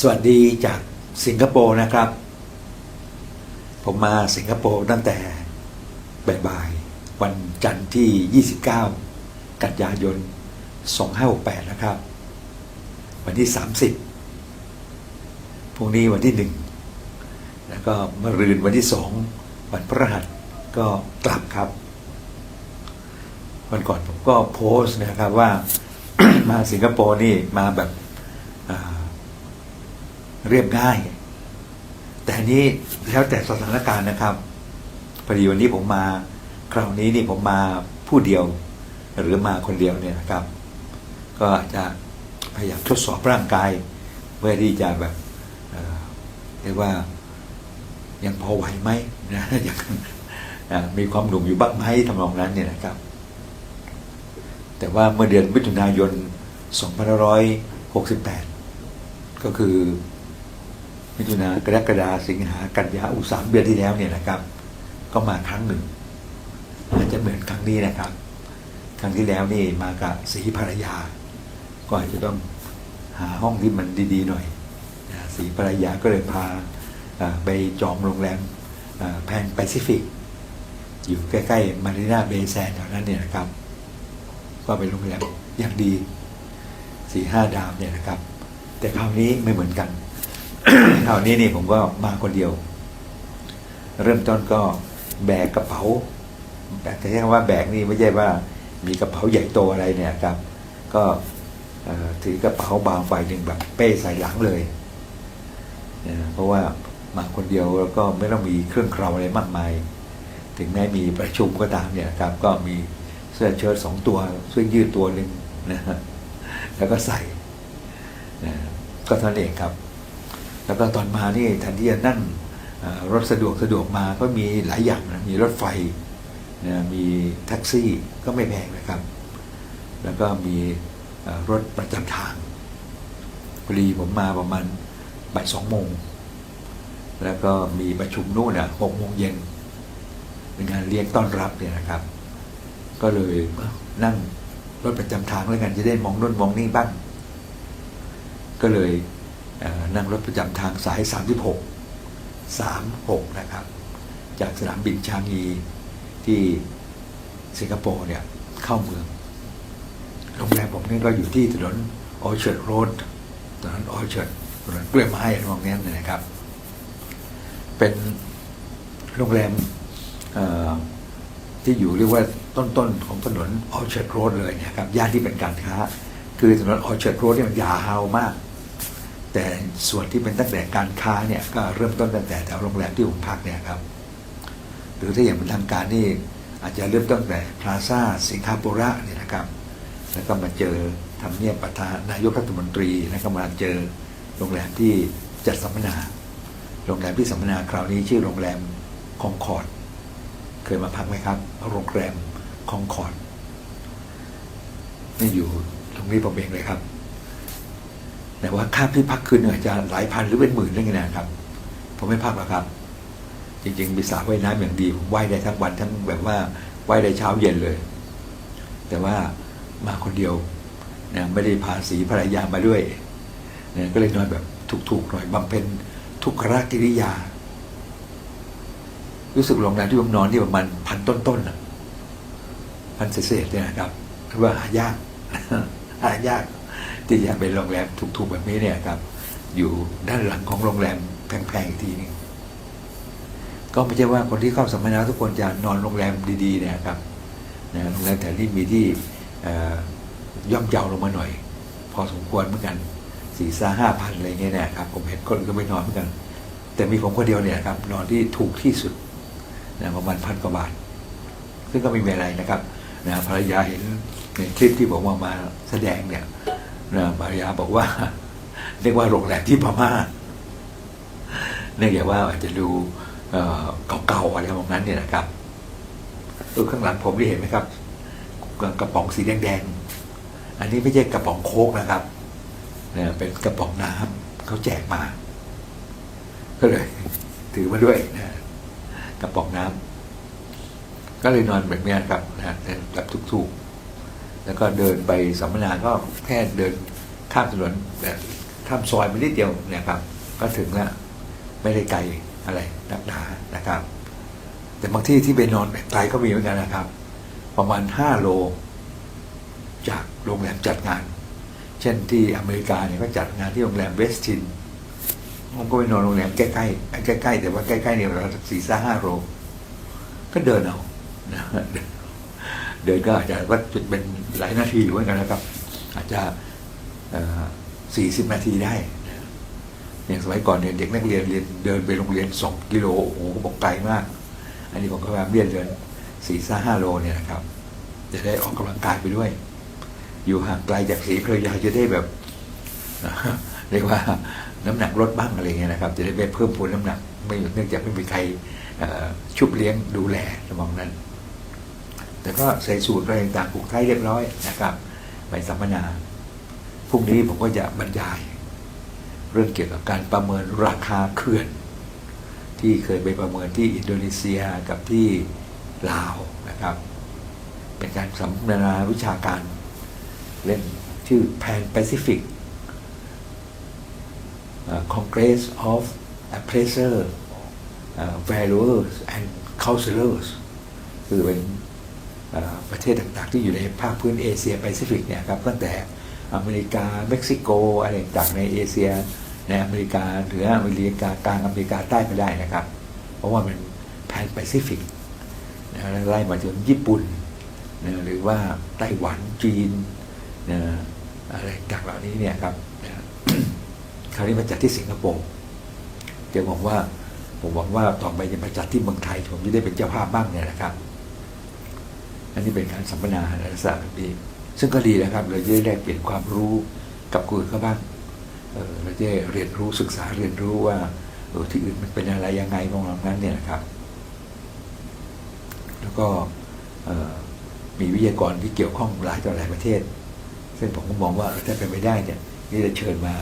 สวัสดีจากสิงคโปร์นะครับ ผมมาสิงคโปร์ตั้งแต่บ่ายๆวันจันทร์ที่ 29 กันยายน 2568 นะครับ วันที่ 30พรุ่งนี้วันที่ 1 แล้วก็มะรืนวันที่ 2 วันพฤหัสก็กลับครับ วันก่อนผมก็โพสต์นะครับว่ามาสิงคโปร์นี่มาแบบอ่า เรียบง่าย แต่อันนี้แล้วแต่สถานการณ์นะครับพอดีวันนี้ผมมา คราวนี้นี่ผมมาผู้เดียว หรือมาคนเดียวเนี่ยนะครับ ก็จะพยายามทดสอบร่างกายเพื่อที่จะแบบเรียกว่ายังพอไหวไหมนะยังมีความหนุ่มอยู่บ้างไหมทำนองนั้นเนี่ยนะครับ แต่ว่าเมื่อเดือนมิถุนายน 2568 ก็คือ มิถุนากรกฎาสิงหากันยาอุสามเดือนที่แล้วเนี่ยนะครับ ก็มาครั้งหนึ่ง อาจจะเหมือนครั้งนี้นะครับ ครั้งที่แล้วนี่มากับสีภรรยา ก็อาจจะต้องหาห้องที่มันดีๆหน่อยสีภรรยาก็เลยพาอ่าไปจองโรงแรมแพนแปซิฟิก อยู่ใกล้ๆมารีนาเบย์แซนแถวนั้นเนี่ยนะครับ ก็เป็นโรงแรมอย่างดีสี่ห้าดาวเนี่ยนะครับ แต่คราวนี้ไม่เหมือนกัน คราวนี้นี่ผมก็มาคนเดียว เริ่มต้นก็แบกกระเป๋าแต่ใช้คำว่าแบกนี่ไม่ใช่ว่า มีกระเป๋าใหญ่โตอะไรเนี่ยครับ ก็ถือกระเป๋าบางใบหนึ่งแบบเป้ใส่หลังเลยนะเพราะว่ามาคนเดียวแล้วก็ไม่ต้องมีเครื่องเคราอะไรมากมาย ถึงแม้มีประชุมก็ตามเนี่ยครับ ก็มีเสื้อเชิ้ตสองตัวเสื้อยืดตัวหนึ่งนะฮะแล้วก็ใส่นะก็เท่านั้นเองครับ แล้วก็ตอนมานี่แทนที่จะนั่งรถสะดวกสะดวกมาก็มีหลายอย่างนะมีรถไฟนะมีแท็กซี่ก็ไม่แพงนะครับ แล้วก็มีรถประจำทางพอดีผมมาประมาณบ่ายสองโมง แล้วก็มีประชุมนู่นอะหกโมงเย็นเป็นงานเลี้ยงต้อนรับเนี่ยนะครับ ก็เลยนั่งรถประจำทางแล้วกันจะได้มองนู่นมองนี่บ้าง ก็เลย นั่งรถประจำทางสาย 36 36 นะครับ จากสนามบินชางงีที่สิงคโปร์เนี่ย เข้าเมือง โรงแรมผมนี่ก็อยู่ที่ถนนออเชิร์ดโรดถนนออเชิร์ดถนนกล้วยไม้อะไรพวกนี้นะครับ เป็นโรงแรมที่อยู่เรียกว่าต้นๆของถนนออเชิร์ดโรดเลยนะครับย่านที่เป็นการค้า คือถนนออเชิร์ดโรดเนี่ยมันยาวมาก แต่ส่วนที่เป็นตั้งแต่การค้าเนี่ยก็เริ่มต้นตั้งแต่แถวโรงแรมที่ผมพักเนี่ยครับ หรือถ้าอย่างเป็นทางการนี่อาจจะเริ่มต้นแต่พลาซ่าสิงคโประเนี่ยนะครับ แล้วก็มาเจอทำเนียบประธานนายกรัฐมนตรีแล้วก็มาเจอโรงแรมที่จัดสัมมนา โรงแรมที่สัมมนาคราวนี้ชื่อโรงแรมคองคอร์ดเคยมาพักไหมครับโรงแรมคองคอร์ดนี่อยู่ตรงนี้ผมเองเลยครับ แต่ว่าค่าที่พักคืนหนึ่งอาจจะหลายพันหรือเป็นหมื่นเรื่องนี้นะครับ ผมไม่พักหรอกครับ จริง ๆ มีสระว่ายน้ำอย่างดีผมว่ายได้ทั้งวันทั้งแบบว่าว่ายได้เช้าเย็นเลย แต่ว่ามาคนเดียวนะไม่ได้พาสีภรรยามาด้วยนะก็เลยนอนแบบถูกๆหน่อยบำเพ็ญทุกขรกิริยา รู้สึกโรงแรมที่ผมนอนที่ประมาณพันต้นๆนะพันเศษๆเนี่ยนะครับถือว่าหายากหายาก ที่จะเป็นโรงแรมถูกๆแบบนี้เนี่ยครับ อยู่ด้านหลังของโรงแรมแพงๆอีกทีหนึงก็ไม่ใช่ว่าคนที่เข้าสัมมนาทุกคนจะนอนโรงแรมดีๆเนี่ยครับนะโรงแรมแต่ที่มีที่ย่อมเยาลงมาหน่อย พอสมควรเหมือนกันสี่ซาห้าพันอะไรเงี้ยเนะครับผมเห็นคนก็ไม่นอนเหมือนกัน แต่มีผมคนเดียวเนี่ยครับนอนที่ถูกที่สุดนะประมาณพันกว่าบาท ซึ่งก็ไม่มีอะไรนะครับนะภรรยาเห็นในคลิปที่ผมเอามาแสดงเนี่ย นะภรรยาบอกว่า เรียกว่าโรงแรมที่พม่าเนื่องจากว่าอาจจะดูเก่าๆอะไรประมาณนั้นเนี่ยนะครับเออข้างหลังผมได้เห็นไหมครับ กระป๋องสีแดงๆ อันนี้ไม่ใช่กระป๋องโค้กนะครับเนี่ยเป็นกระป๋องน้ำเขาแจกมา ก็เลย ถือมาด้วยนะกระป๋องน้ำก็เลยนอนแบบนี้ครับนะแบบทุกๆ แล้วก็เดินไปสัมมนาก็แค่เดินข้ามถนนแบบข้ามซอยไปนิดเดียวเนี่ยครับ ก็ถึงแล้วไม่ได้ไกลอะไรนักหนานะครับ แต่บางที่ที่ไปนอนไกลก็มีเหมือนกันนะครับ ประมาณห้าโล จากโรงแรมจัดงาน เช่นที่อเมริกาเนี่ยก็จัดงานที่โรงแรมเวสตินผมก็ไปนอนโรงแรมใกล้ๆใกล้ๆแต่ว่าใกล้ๆเนี่ยเราสี่ห้าห้าโลก็เดินเอาเดินก็อาจจะว่าจุดเป็น หลายนาทีอยู่เหมือนกันนะครับ อาจจะสี่สิบนาทีได้อย่างสมัยก่อนเนี่ยเด็กนักเรียนเรียนเดินไปโรงเรียนสองกิโลโอ้โหบอกไกลมาก อันนี้ผมก็พยายามเรียนเดินสี่ห้าห้าโลเนี่ยนะครับ จะได้ออกกำลังกายไปด้วย อยู่ห่างไกลจากสีภรรยาจะได้แบบเรียกว่าน้ำหนักลดบ้างอะไรเงี้ยนะครับ จะได้ไปเพิ่มพูนน้ำหนัก ไม่เนื่องจากไม่มีใครชุบเลี้ยงดูแลสมองนั้น แต่ก็ใส่สูตรอะไรต่างๆผูกไทยเรียบร้อยนะครับ ไปสัมมนาพรุ่งนี้ผมก็จะบรรยาย เรื่องเกี่ยวกับการประเมินราคาเขื่อน ที่เคยไปประเมินที่อินโดนีเซียกับที่ลาวนะครับ เป็นการสัมมนาวิชาการ เล่นชื่อ Pan Pacific เอ่อ Congress of Appraiser เออ Valuers and Counselors คือเป็น ประเทศต่างๆ ที่อยู่ในภาคพื้นเอเชียแปซิฟิกเนี่ยครับตั้งแต่อเมริกาเม็กซิโกอะไรต่างในเอเชียในอเมริกาเหนืออเมริกากลางอเมริกาใต้ไปได้นะครับ เพราะว่ามันแผนแปซิฟิกนะไล่มาจนญี่ปุ่นนะหรือว่าไต้หวันจีนนะอะไรต่างเหล่านี้เนี่ยครับคราวนี้มาจัดที่สิงคโปร์เดี๋ยวผมว่าผมหวังว่าต่อไปจะมาจัดที่เมืองไทยผมจะได้เป็นเจ้าภาพบ้างเนี่ยนะครับ อันนี้เป็นการสัมมนาในลักษณะแบบนี้ซึ่งก็ดีนะครับ เราจะได้แลกเปลี่ยนความรู้กับคนอื่นเขาบ้างเราจะเรียนรู้ศึกษาเรียนรู้ว่าออที่อื่นมันเป็นอะไรยังไงของเรานั้นเนี่ยนะครับ แล้วก็มีวิทยากรที่เกี่ยวข้องหลายต่อหลายประเทศ ซึ่งผมก็มองว่าเออถ้าเป็นไปได้เนี่ยนี่จะเชิญมา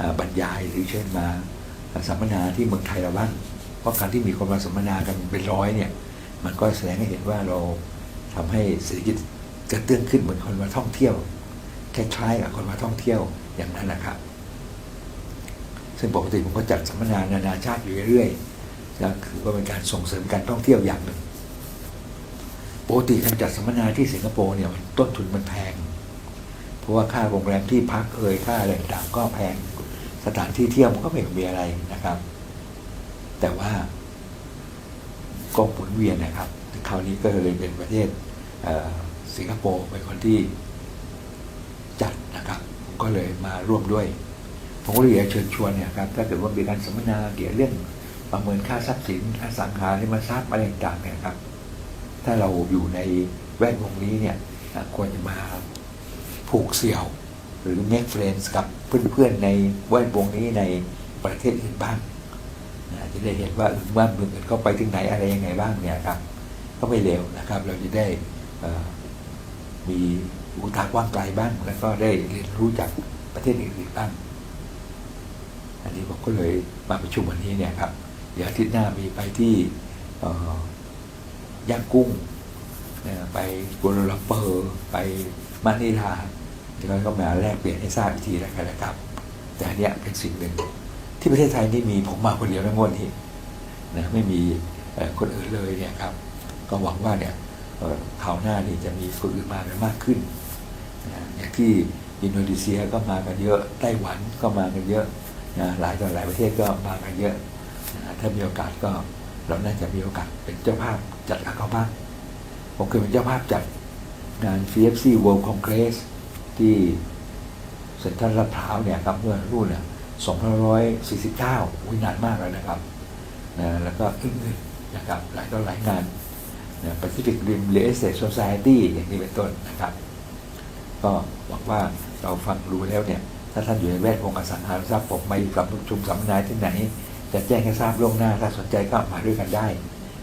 อ่าบรรยายหรือเชิญมาสัมมนาที่เมืองไทยเราบ้าง เพราะการที่มีคนมาสัมมนากันเป็นร้อยเนี่ย มันก็แสดงให้เห็นว่าเรา ทำให้เศรษฐกิจกระเตื้องขึ้นเหมือนคนมาท่องเที่ยวคล้ายๆกับคนมาท่องเที่ยวอย่างนั้นนะครับ ซึ่งปกติผมก็จัดสัมมนานานาชาติอยู่เรื่อยๆนะคือว่าเป็นการส่งเสริมการท่องเที่ยวอย่างหนึ่งปกติการจัดสัมมนาที่สิงคโปร์เนี่ยมันต้นทุนมันแพง เพราะว่าค่าโรงแรมที่พักเอ่ยค่าอะไรต่างๆก็แพงสถานที่เที่ยวมันก็ไม่มีอะไรนะครับ แต่ว่าก็หมุนเวียนนะครับ คราวนี้ก็เลยเป็นประเทศสิงคโปร์เป็นคนที่จัดนะครับ ผมก็เลยมาร่วมด้วย ผมก็เลยอยากเชิญชวนเนี่ยครับถ้าเกิดว่ามีการสัมมนาเกี่ยวกับเรื่องประเมินค่าทรัพย์สินอสังหาริมทรัพย์อะไรต่างๆเนี่ยครับ ถ้าเราอยู่ในแวดวงนี้เนี่ยควรจะมาผูกเสี่ยว หรือ make friends กับเพื่อนๆในแวดวงนี้ในประเทศอื่นบ้างจะได้เห็นว่าอื่นบ้านเมืองอื่นเขาไปถึงไหนอะไรยังไงบ้างเนี่ยครับ ก็ไม่เร็วนะครับ เราจะได้มีอุทากว้างไกลบ้าง แล้วก็ได้เรียนรู้จากประเทศอื่นๆบ้าง อันนี้ผมก็เลยมาประชุมวันนี้เนี่ยครับ เดี๋ยวอาทิตย์หน้ามีไปที่ย่างกุ้ง ไปกัวลาลัมเปอร์ไปมะนิลาเดี๋ยวก็มาแลกเปลี่ยนให้ทราบอีกทีแล้วกันนะครับ แต่อันเนี้ยเป็นสิ่งหนึ่งที่ประเทศไทยนี่มีผมมาคนเดียวนะงวดนี้นะไม่มีคนอื่นเลยเนี่ยครับ ก็หวังว่าเนี่ยเอ่อคราวหน้านี่จะมีคนอื่นมากันมากขึ้นนะอย่างที่อินโดนีเซียก็มากันเยอะไต้หวันก็มากันเยอะนะหลายต่อหลายประเทศก็มากันเยอะนะถ้ามีโอกาสก็เราน่าจะมีโอกาสเป็นเจ้าภาพจัดกับเขาบ้างผมเคยเป็นเจ้าภาพจัดงาน CFC World Congress ที่เซ็นทรัลลาดพร้าวเนี่ยครับเมื่อรุ่นเนี่ย2549อุ้ยนานมากแล้วนะครับนะแล้วก็อื่นๆนะครับหลายต่อหลายงาน นะ Pacific Rim Real Estate Society อย่างนี้เป็นต้นนะครับ ก็หวังว่าเราฟังรู้แล้วเนี่ย ถ้าท่านอยู่ในแวดวงอสังหาริมทรัพย์ผมไปกับประชุมสัมมนาที่ไหน จะแจ้งให้ทราบล่วงหน้าถ้าสนใจก็มาด้วยกันได้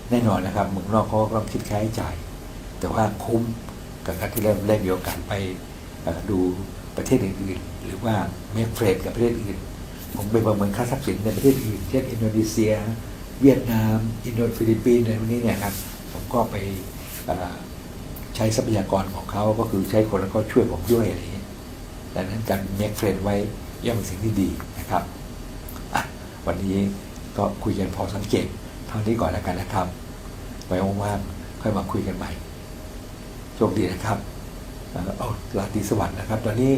แน่นอนนะครับเมืองนอกเขาก็ต้องคิดค่าใช้จ่าย แต่ว่าคุ้มกับการที่เราได้มีโอกาสไปดูประเทศอื่นๆ หรือว่าเมกเฟรดกับประเทศอื่น ผมไปประเมินค่าทรัพย์สินในประเทศอื่น เช่นอินโดนีเซีย เวียดนาม อินโดฟิลิปปินส์อะไรพวกนี้เนี่ยครับ ผมก็ไปใช้ทรัพยากรของเขาก็คือใช้คนแล้วก็ช่วยผมด้วยอะไรอย่างเงี้ดังนั้นการเมกเฟรนไว้ย่อมเป็นสิ่งที่ดีนะครับวันนี้ก็คุยกันพอสังเกตเท่านี้ก่อนแล้วกันนะครับ ไว้ว่างๆค่อยมาคุยกันใหม่โชคดีนะครับเออเอาลาตีสวัสดิ์นะครับ ตอนนี้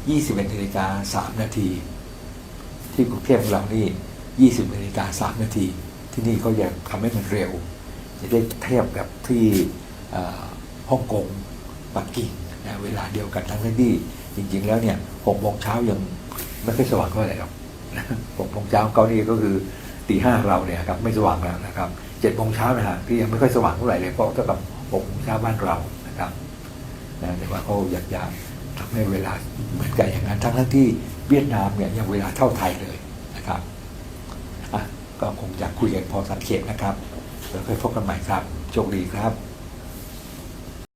21นาฬิกา3นาที ที่กรุงเทพของเรานี่ 20นาฬิกา3นาที ที่นี่เขาอยากทำให้มันเร็ว ได้เทียบกับที่ฮ่องกงปักกิ่งนะเวลาเดียวกันทั้งที่จริง ๆ แล้วเนี่ย6โมงเช้ายังไม่ค่อยสว่างเท่าไหร่หรอกนะ6โมงเช้าเกาหลีก็คือตีห้าเราเนี่ยครับไม่สว่างแล้วนะครับ7โมงเช้านะฮะที่ยังไม่ค่อยสว่างเท่าไหร่เลยเพราะเท่ากับ6โมงเช้าบ้านเรานะครับนะแต่ว่าเขาอยากจะทำให้เวลาเหมือนกันอย่างนั้นทั้งทั้งที่เวียดนามเนี่ยยังเวลาเท่าไทยเลยนะครับอะก็คงจะคุยกันพอสังเกตนะครับ แล้วค่อยพบกันใหม่ครับโชคดีครับ